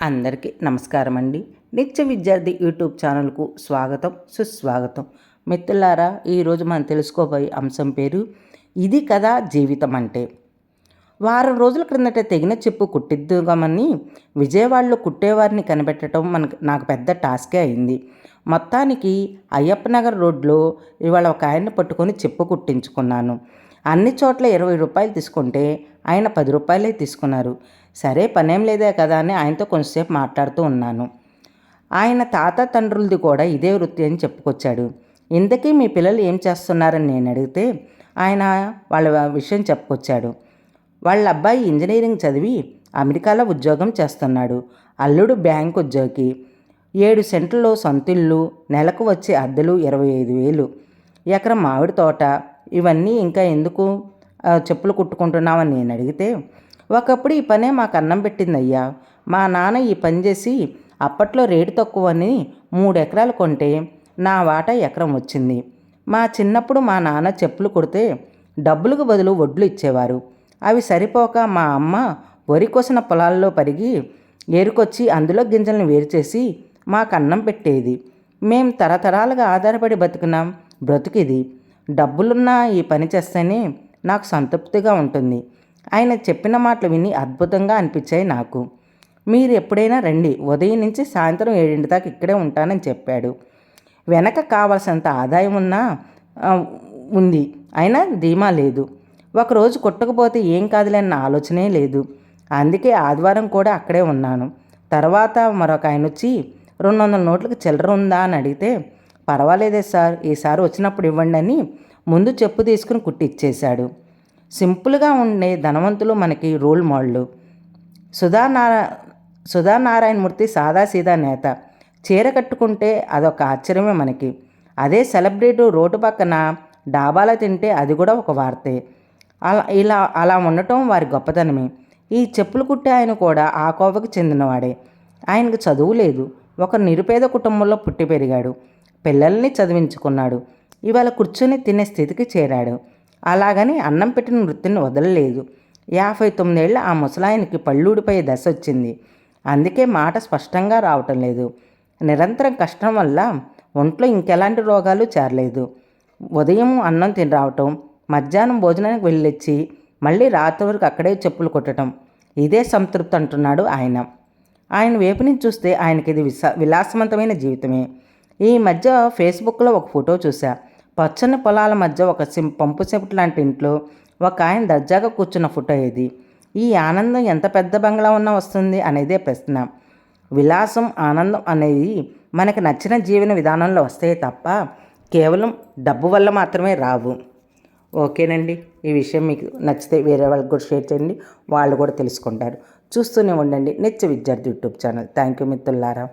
అందరికీ నమస్కారం అండి. నిత్య విద్యార్థి యూట్యూబ్ ఛానల్కు స్వాగతం సుస్వాగతం. మిత్రులారా ఈరోజు మనం తెలుసుకోబోయే అంశం పేరు ఇది కదా జీవితం అంటే. వారం రోజుల క్రిందట తెగిన చెప్పు కుట్టిద్దుగామని విజయవాడలో కుట్టేవారిని కనిపెట్టడం మనకు నాకు పెద్ద టాస్కే అయింది. మొత్తానికి అయ్యప్ప నగర్ రోడ్లో ఇవాళ ఒక ఆయన్ని పట్టుకొని చెప్పు కుట్టించుకున్నాను. అన్ని చోట్ల ఇరవై రూపాయలు తీసుకుంటే ఆయన పది రూపాయలే తీసుకున్నారు. సరే పనేం లేదే కదా అని ఆయనతో కొంచెంసేపు మాట్లాడుతూ ఉన్నాను. ఆయన తాత తండ్రులది కూడా ఇదే వృత్తి అని చెప్పుకొచ్చాడు. ఇంతకీ మీ పిల్లలు ఏం చేస్తున్నారని నేను అడిగితే ఆయన వాళ్ళ విషయం చెప్పుకొచ్చాడు. వాళ్ళ అబ్బాయి ఇంజనీరింగ్ చదివి అమెరికాలో ఉద్యోగం చేస్తున్నాడు. అల్లుడు బ్యాంక్ ఉద్యోగి. ఏడు సెంట్లలో సొంతిళ్ళు నెలకు వచ్చే అద్దెలు ఇరవై ఐదు వేలు. ఎకరం మామిడి తోట. ఇవన్నీ ఇంకా ఎందుకు చెప్పులు కుట్టుకుంటున్నామని నేను అడిగితే ఒకప్పుడు ఈ పనే మాకు అన్నం పెట్టిందయ్యా. మా నాన్న ఈ పని చేసి అప్పట్లో రేటు తక్కువని మూడు ఎకరాలు కొంటే నా వాటా ఎకరం వచ్చింది. మా చిన్నప్పుడు మా నాన్న చెప్పులు కొడితే డబ్బులకు బదులు వడ్లు ఇచ్చేవారు. అవి సరిపోక మా అమ్మ వరి కోసిన పొలాల్లో పరిగి ఏరుకొచ్చి అందులో గింజలను వేరు చేసి మాకు అన్నం పెట్టేది. మేం తరతరాలుగా ఆధారపడి బతుకున్నాం. బ్రతుకిది. డబ్బులున్నా ఈ పని చేస్తేనే నాకు సంతృప్తిగా ఉంటుంది. ఆయన చెప్పిన మాటలు విని అద్భుతంగా అనిపించాయి నాకు. మీరు ఎప్పుడైనా రండి ఉదయం నుంచి సాయంత్రం ఏడింటి దాకా ఇక్కడే ఉంటానని చెప్పాడు. వెనక కావలసినంత ఆదాయం ఉన్నా ఉంది. అయినా ధీమా లేదు. ఒకరోజు కొట్టకపోతే ఏం కాదులేన్న ఆలోచనే లేదు. అందుకే ఆదివారం కూడా అక్కడే ఉన్నాను. తర్వాత మరొక ఆయన వచ్చి రెండు వందల నోట్లకు చిల్లర ఉందా? అని అడిగితే పర్వాలేదే సార్ ఈసారి వచ్చినప్పుడు ఇవ్వండి అని ముందు చెప్పు తీసుకుని కుట్టిచ్చేశాడు. సింపుల్గా ఉండే ధనవంతులు మనకి రోల్ మోడల్. సుధానారా సుధానారాయణమూర్తి సాదాసీదా నేత. చీర కట్టుకుంటే అదొక ఆశ్చర్యమే మనకి. అదే సెలబ్రిటీ రోడ్డు పక్కన డాబాలో తింటే అది కూడా ఒక వార్తే. అలా ఇలా అలా ఉండటం వారి గొప్పతనమే. ఈ చెప్పులు కుట్టే ఆయన కూడా ఆ కోవకు చెందినవాడే. ఆయనకు చదువు లేదు. ఒక నిరుపేద కుటుంబంలో పుట్టి పెరిగాడు. పిల్లల్ని చదివించుకున్నాడు. ఇవాళ కూర్చొని తినే స్థితికి చేరాడు. అలాగని అన్నం పెట్టిన వృత్తిని వదలలేదు. యాభై తొమ్మిదేళ్ళ ఆ ముసలాయనికి పళ్ళూడిపై దశ వచ్చింది. అందుకే మాట స్పష్టంగా రావటం లేదు. నిరంతరం కష్టం వల్ల ఒంట్లో ఇంకెలాంటి రోగాలు చేరలేదు. ఉదయం అన్నం తిని రావటం మధ్యాహ్నం భోజనానికి వెళ్ళొచ్చి మళ్ళీ రాత్రి వరకు అక్కడే చెప్పులు కొట్టడం ఇదే సంతృప్తి అంటున్నాడు ఆయన. ఆయన వైపు నుంచి చూస్తే ఆయనకి ఇది విసా విలాసవంతమైన జీవితమే. ఈ మధ్య ఫేస్బుక్లో ఒక ఫోటో చూశా. పచ్చని పొలాల మధ్య ఒక సిం పంపు చెట్టు లాంటి ఇంట్లో ఒక ఆయన దర్జాగా కూర్చున్న ఫోటో ఇది ఈ ఆనందం ఎంత పెద్ద బంగ్లా ఉన్నా వస్తుంది అనేదే ప్రశ్న. విలాసం ఆనందం అనేది మనకు నచ్చిన జీవన విధానంలో వస్తాయి తప్ప కేవలం డబ్బు వల్ల మాత్రమే రావు. ఓకేనండి. ఈ విషయం మీకు నచ్చితే వేరే వాళ్ళకి కూడా షేర్ చేయండి. వాళ్ళు కూడా తెలుసుకుంటారు. చూస్తూనే ఉండండి. నిత్య విద్యార్థి యూట్యూబ్ ఛానల్. థ్యాంక్ యూ మిత్రులారా.